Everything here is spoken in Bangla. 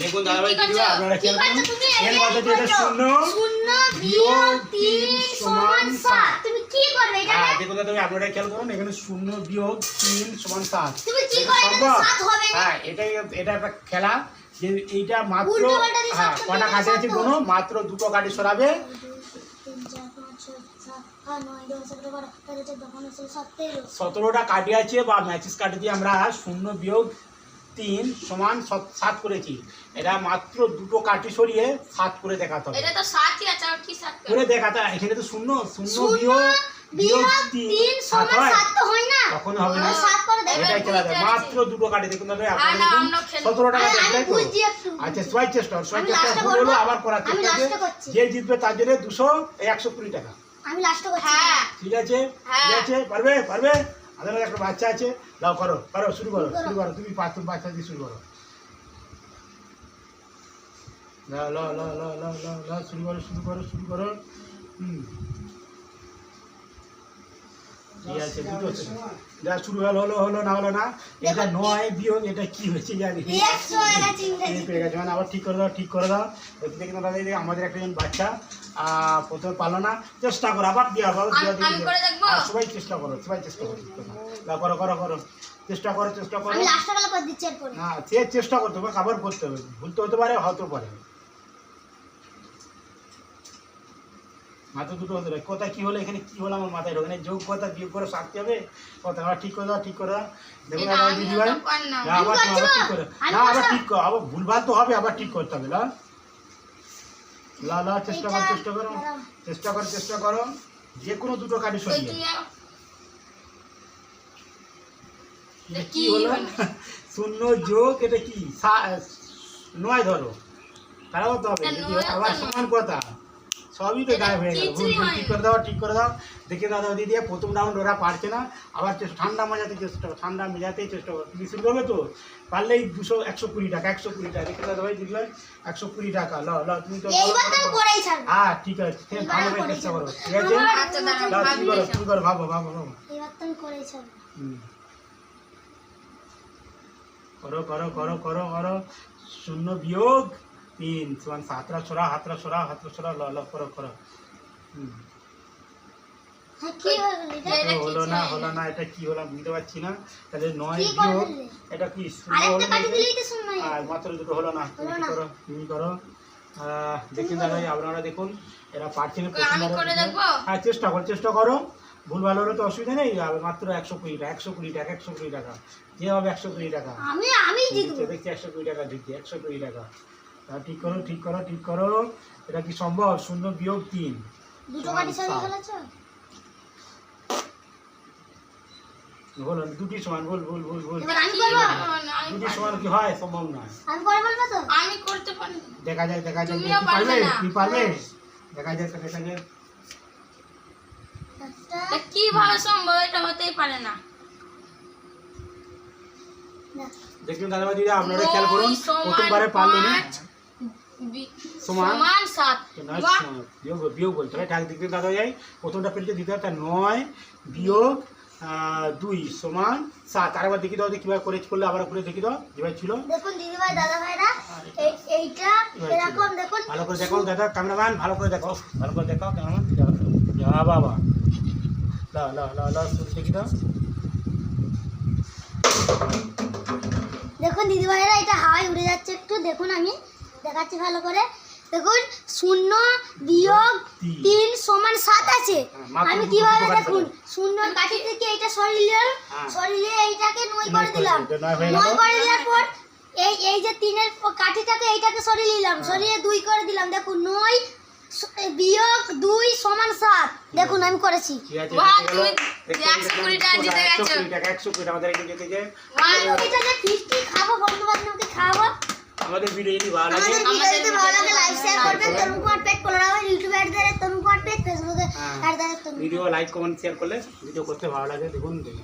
দেখুন আপনারা কি খেয়াল করছ করুন। এর মধ্যে যেটা শূন্য শূন্য বিয়োগ তিন সমান সাত। সাত। তুমি কি করবে এটা হ্যাঁ দেখুন আপনারা খেয়াল করুন এখানে শূন্য বিয়োগ তিন সমান সাত। তুমি কি হবে হ্যাঁ এটা একটা খেলা যে এইটা মাত্র হ্যাঁ কটা কাছাকাছি কোনো মাত্র দুটো কাঠি সরাবে। সতেরোটা কাঠি আছে বা ম্যাচিস কাঠি দিয়ে আমরা শূন্য বিয়োগ তিন সমান সাত করেছি। এটা মাত্র দুটো কাঠি সরিয়ে সাত করে দেখাতে হবে। করে? দেখাতে এখানে তো শূন্য। শূন্য বিয়োগ তিন সাত হয়। সাত তো হয় না। কখনো হবে না। এটাই খেলা যায় মাত্র দুটো দেখুন তাই তো? আচ্ছা সবাই চেষ্টা সবাই চেষ্টা ভুল হলো আবার করার চেষ্টা। যে জিতবে তার জন্য দুশো একশো কুড়ি টাকা। আমি লাস্ট করছি। হ্যাঁ। ঠিক আছে? হ্যাঁ। ঠিক আছে? পারবে? পারবে? আমাদের একটা বাচ্চা আছে লাও করো করো শুরু করো শুরু করো। তুমি পাঁচ বাচ্চা দিয়ে শুরু করো। লাও লাও লাও লাও লাও লাও লাও শুরু করো শুরু করো শুরু করো। হুম। ঠিক আছে দুটো যা শুরু হলো হলো হলো না হলো না এটা নয় বিয়োগ এটা কি হয়েছে জানি। পেয়ে গেছে মানে আবার ঠিক করে দাও ঠিক করে দাও। কিন্তু দাদা আমাদের একটা জন বাচ্চা প্রথমে পারল না চেষ্টা করো আবার দিয়ে আবার সবাই চেষ্টা করো সবাই চেষ্টা করো করো। করো করো চেষ্টা করো চেষ্টা করো। না সে চেষ্টা করতে হবে আবার করতে হবে। ভুলতে হতে পারে হতে পারে। মাত্র দুটো হতে পারে কোথায় কি হলো এখানে? কি হলো আমার মাথায়? ঢোকে যোগ কথা বিয়োগ করে সারতে হবে। কথা আবার ঠিক করে দাও ঠিক করে দাও। দেখুন আবার আমি দিদি ভাই। তো পারলাম। না, আবার ঠিক। করে। না আবার ঠিক কর। আবার ভুলভাল তো হবে আবার ঠিক করতে হবে না? লা লা চেষ্টা করো চেষ্টা করো চেষ্টা করো চেষ্টা করো। যে কোনো দুটো কাঠি সরিয়ে কি? হলো? শূন্য যোগ এটা কি? নয় ধরো। তারাও তো হবে। আবার সমান কথা। সবই তো গায়েব হয়ে গেল। ভুল ভুল ঠিক করে দাও ঠিক করে দাও। দেখে দাদা দিদি প্রথম রাউন্ড ওরা পারছে না। আবার চেষ্টা- ঠান্ডা মজাতে চেষ্টা করো ঠান্ডা মেজাতেই চেষ্টা করো। তুমি শুরু করবে তো? পারলেই দুশো একশো কুড়ি টাকা একশো কুড়ি টাকা। দেখে দাদা ভাই ভাই একশো কুড়ি টাকা। ল ল তুমি তো হ্যাঁ ঠিক আছে ভালো করে চেষ্টা করো ঠিক আছে? আমার- আচ্ছা করো। শুরু করো ভাবো ভাবো ভাবো। করো করো করো করো করো। শূন্য বিয়োগ। তিন সমান হাতরা ছড়া হাতরা ছড়া হাতরা ছড়া ল ল করো করো। হ্যাঁ কি গেল এটা? এটা তো হলো না হলো না এটা কি হলো বুঝতে পারছি না। তাহলে নয় বিয়োগ এটা কি আর মাত্র দুটো হলো না তুমি। করো? তুমি করো? দেখুন দাদা আপনারা দেখুন এরা পারছে না। করে? হ্যাঁ চেষ্টা করো চেষ্টা করো। ভুল ভালো হলে তো অসুবিধা নেই মাত্র একশো কুড়ি টাকা একশো কুড়ি টাকা একশো কুড়ি টাকা। যে হবে একশো কুড়ি টাকা। আমি আমি দেখছি, একশো কুড়ি টাকা জিতছি একশো কুড়ি টাকা। তা ঠিক করো ঠিক করো ঠিক করো। এটা কি সম্ভব? শূন্য বিয়োগ তিন। দুটো। দুটি সমান বল বল বল বল। কি দুটি সমান কি হয়? সম্ভব নয়। আমি করে বলব তো? আমি করতে পারি না। দেখা যাক দেখা যাক তুমিও পারবে পারবে না। তুই পারবে দেখা যাক দেখা কীভাবে সম্ভব? এটা হতেই পারে না। না, দেখুন দাদা দিদি আপনারা খেয়াল করুন প্রথমবারে পারল না পাঁচ, বি- সমান? সমান সাত। বিয়োগ বিয়োগ বলতে দাদা যাই। প্রথমটা পেরেছে দিতে তার নয়। বিয়োগ দুই সমান সাত। আরেকবার দেখি দাও কীভাবে করে করলে আবার করে দেখি দাও। যেভাবে ছিল। দেখুন দিদিভাই দাদা ভাইরা এইটা এরকম দেখুন। ভালো করে দেখো দাদা ক্যামেরাম্যান ভালো করে দেখো ভালো করে দেখাও ক্যামেরাম্যান যা বাবা। লা লা লা লা দেখি দাও। দেখুন দিদিভাইরা এটা হাওয়ায় উড়ে যাচ্ছে একটু। দেখুন আমি দেখাচ্ছি ভালো করে দেখুন শূন্য বিয়োগ তিন। সমান সাত আছে হ্যাঁ, আমি কীভাবে দেখুন হবে। শূন্য কাঠি থেকে এটা সরিয়ে হ্যাঁ। সরিয়ে এইটাকে নয় করে দিলাম নয় হয়ে গেল। নয় করে দেওয়ার পর এই এই যে তিনের কাঠিটাকে এইটাকে সরিয়ে নিলাম হ্যাঁ। সরিয়ে দুই করে দিলাম দেখুন নয় বিয়োগ দুই সমান সাত দেখুন আমি করেছি খাব বন্ধু বান্ধবকে খাওয়াবো আমাদের ভিডিও যদি ভালো লাগে আমাদের ভিডিও যদি ভালো লাগে লাইক শেয়ার করবেন। তরুণ কুমার পেজ ফলো রাখবেন ইউটিউবে অ্যাড দেয় তরুণ কুমার পেজ ফেসবুকে। Ad Tarun video like comment share করলে ভিডিও করতে ভালো লাগে দেখুন দেখুন।